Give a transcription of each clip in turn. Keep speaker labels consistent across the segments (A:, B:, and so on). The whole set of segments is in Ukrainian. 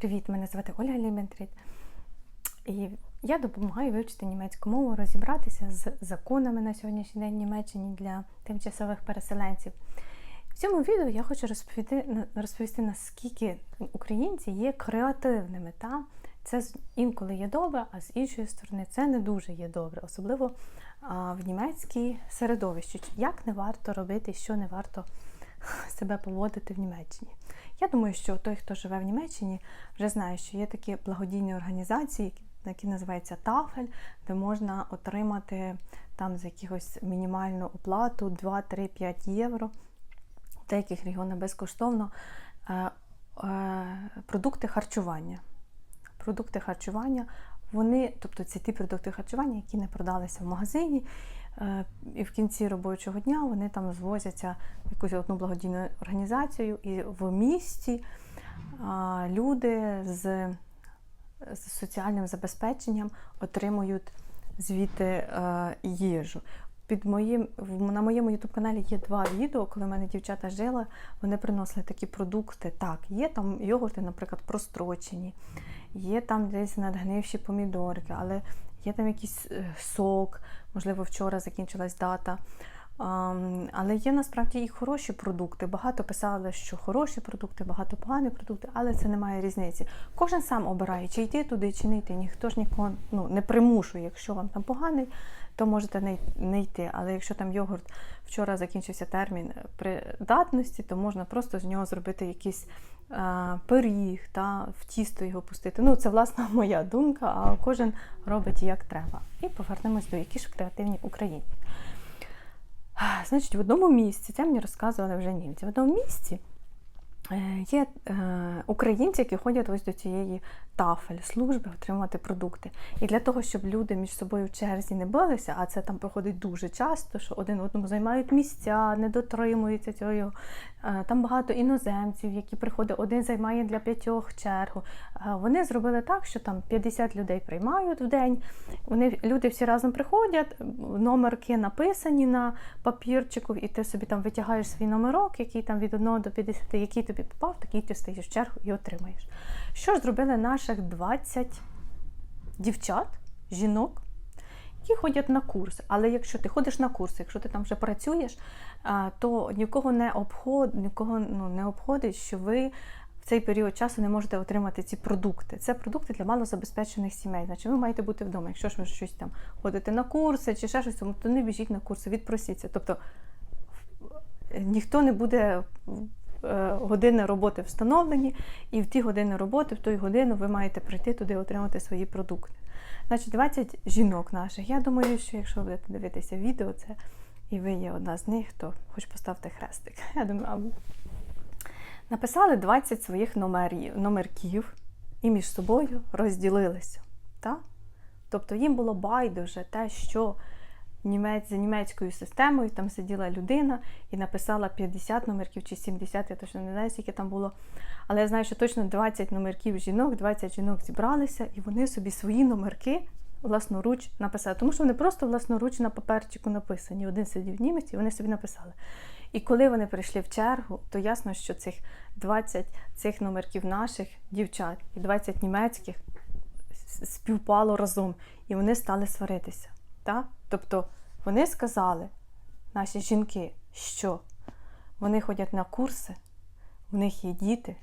A: Привіт, мене звати Ольга Ліментріт. І я допомагаю вивчити німецьку мову, розібратися з законами на сьогоднішній день в Німеччині для тимчасових переселенців. В цьому відео я хочу розповісти, розповісти наскільки українці є креативними. Та? Це інколи є добре, а з іншої сторони це не дуже є добре, особливо в німецькій середовищі. Як не варто робити, що не варто себе поводити в Німеччині. Я думаю, що той, хто живе в Німеччині, вже знає, що є такі благодійні організації, які- називаються Тафель, де можна отримати там за якихось мінімальну оплату 2, 3, 5 євро. В деяких регіонах безкоштовно е, е, продукти харчування. Продукти харчування, вони, тобто це ті продукти харчування, які не продалися в магазині, і в кінці робочого дня вони там звозяться в якусь одну благодійну організацію, і в місті люди з, соціальним забезпеченням отримують звідти е, їжу. Під моїм, на моєму youtube каналі є два відео, коли в мене дівчата жили, вони приносили такі продукти. Так, є там йогурти, наприклад, прострочені, є там десь надгнивші помідорки, але є там якийсь е, сок, можливо, вчора закінчилась дата. Але є насправді і хороші продукти. Багато писали, що хороші продукти, багато погані продукти, але це не має різниці. Кожен сам обирає, чи йти туди, чи не йти. Ніхто ж нікого ну, не примушує. Якщо вам там поганий, то можете не, йти. Але якщо там йогурт вчора закінчився термін придатності, то можна просто з нього зробити якийсь а, пиріг, та, в тісто його пустити. Ну, це власна моя думка, а кожен робить як треба. І повернемось до які ж креативні українці. Значить, в одному місці, це мені розказували вже німці, в одному місці е, є е, українці, які ходять ось до цієї тафель служби отримувати продукти. І для того, щоб люди між собою в черзі не билися, а це там проходить дуже часто, що один одному займають місця, не дотримуються цього. Е, Там багато іноземців, які приходять, один займає для п'ятьох чергу. Е, Вони зробили так, що там 50 людей приймають в день. Вони люди всі разом приходять, номерки написані на папірчику, і ти собі там витягаєш свій номерок, який там від 1 до 50, який тобі попав, такий ти стоїш в чергу і отримаєш. Що ж зробили наших 20 дівчат, жінок, які ходять на курси. Але якщо ти ходиш на курси, якщо ти там вже працюєш, то нікого не обход, нікого ну, не обходить, що ви в цей період часу не можете отримати ці продукти. Це продукти для малозабезпечених сімей. Значить, ви маєте бути вдома. Якщо ж ви щось там ходите на курси чи ще щось, то не біжіть на курси, відпросіться. Тобто ніхто не буде е, години роботи встановлені, і в ті години роботи, в ту годину ви маєте прийти туди отримати свої продукти. Значить, 20 жінок наших. Я думаю, що якщо ви будете дивитися відео, це і ви є одна з них, то хоч поставте хрестик. Я думаю, або. написали 20 своїх номерів, номерків і між собою розділилися. Так? Тобто їм було байдуже те, що за німецькою системою там сиділа людина і написала 50 номерків чи 70, я точно не знаю, скільки там було. Але я знаю, що точно 20 номерків жінок, 20 жінок зібралися, і вони собі свої номерки власноруч написали. Тому що вони просто власноруч на паперчику написані. Один сидів німець, і вони собі написали. І коли вони прийшли в чергу, то ясно, що цих 20 цих номерків наших дівчат і 20 німецьких співпало разом, і вони стали сваритися. Так? Тобто вони сказали, наші жінки, що вони ходять на курси, в них є діти,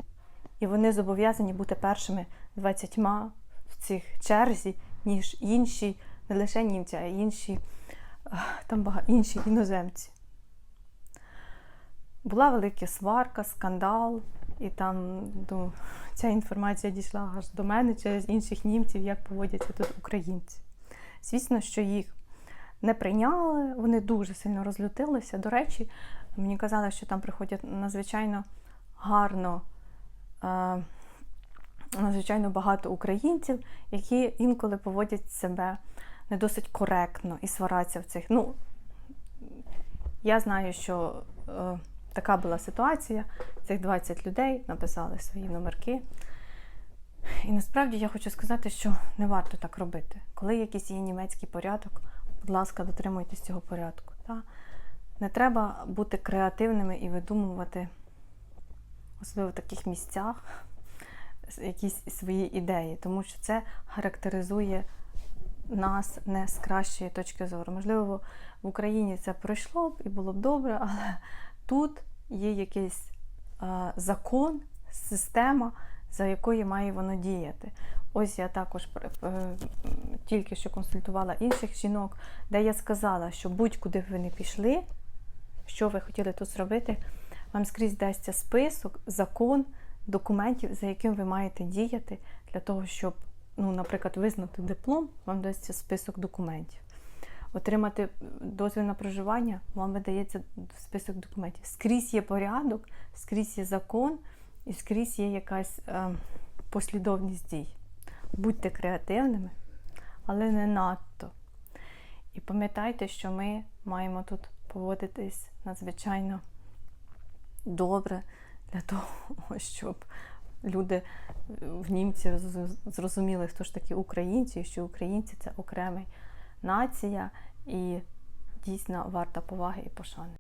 A: і вони зобов'язані бути першими 20 в цих черзі, ніж інші, не лише німці, а інші, там багато інші іноземці. Була велика сварка, скандал, і там ну, ця інформація дійшла аж до мене через інших німців, як поводяться тут українці. Звісно, що їх не прийняли, вони дуже сильно розлютилися. До речі, мені казали, що там приходять надзвичайно гарно, е, надзвичайно багато українців, які інколи поводять себе не досить коректно і свараться в цих. Ну, я знаю, що е, така була ситуація. Цих 20 людей написали свої номерки. І насправді я хочу сказати, що не варто так робити. Коли якийсь є німецький порядок, будь ласка, дотримуйтесь цього порядку. Та? Не треба бути креативними і видумувати, особливо в таких місцях, якісь свої ідеї, тому що це характеризує нас не з кращої точки зору. Можливо, в Україні це пройшло б і було б добре, але тут є якийсь е, закон, система, за якою має воно діяти. Ось я також е, тільки що консультувала інших жінок, де я сказала, що будь-куди ви не пішли, що ви хотіли тут зробити, вам скрізь дасться список, закон, документів, за яким ви маєте діяти для того, щоб, ну, наприклад, визнати диплом, вам дасться список документів. Отримати дозвіл на проживання, вам видається список документів. Скрізь є порядок, скрізь є закон і скрізь є якась е, послідовність дій. Будьте креативними, але не надто. І пам'ятайте, що ми маємо тут поводитись надзвичайно добре для того, щоб люди в німці зрозуміли, хто ж такі українці, і що українці це окрема нація і дійсно варта поваги і пошани.